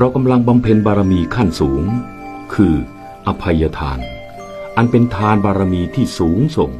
เรากำลังบำเพ็ญบารมีขั้นสูง คืออภัยทาน อันเป็นทานบารมีที่สูงส่ง